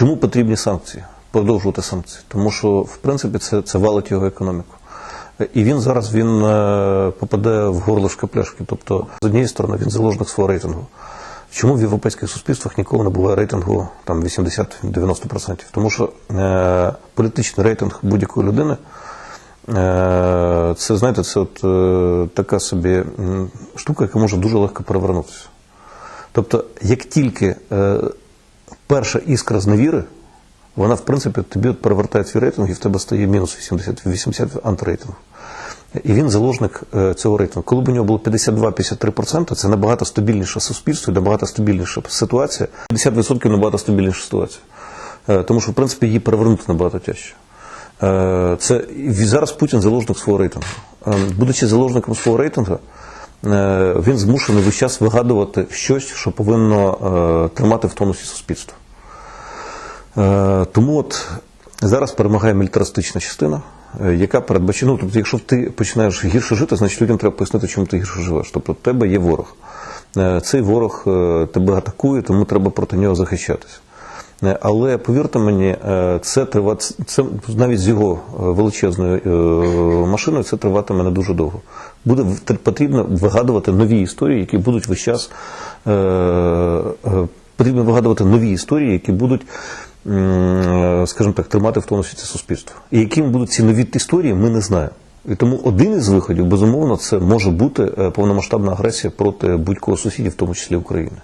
Чому потрібні санкції? Продовжувати санкції? Тому що, в принципі, це, це валить його економіку. І він зараз він е, попадає в горлишко пляшки. Тобто, з однієї сторони, він заложник свого рейтингу. Чому в європейських суспільствах ніколи не буває рейтингу там 80-90%? Тому що е, політичний рейтинг будь-якої людини е, це, знаєте, це от, е, така собі штука, яка може дуже легко перевернутися. Тобто, як тільки е, перша іскра з невіри, вона, в принципі, тобі перевертає твій рейтинг, і в тебе стає мінус 80, 80 антирейтингу. І він заложник е, цього рейтингу. Коли б у нього було 52-53%, це набагато стабільніше суспільство набагато стабільніша ситуація. 50% набагато стабільніша ситуація. Е, Тому що, в принципі, її перевернути набагато тяжче. Е, Це зараз Путін заложник свого рейтингу. Будучи заложником свого рейтингу, він змушений весь час вигадувати щось, що повинно е, тримати в тонусі суспільство. Е, Тому от зараз перемагає мілітаристична частина, е, яка передбачає, ну, тобто, якщо ти починаєш гірше жити, значить людям треба пояснити, чому ти гірше живеш. Тобто, в тебе є ворог. Е, Цей ворог е, тебе атакує, тому треба проти нього захищатися. Е, Але повірте мені, е, це триває, це навіть з його е, величезною машиною це триватиме не дуже довго. Буде потрібно вигадувати нові історії, які будуть весь час потрібно вигадувати нові історії, які будуть, скажімо так, тримати в тонусі це суспільство. І якими будуть ці нові історії, ми не знаємо. І тому один із виходів, безумовно, це може бути повномасштабна агресія проти будь-кого сусідів, в тому числі України.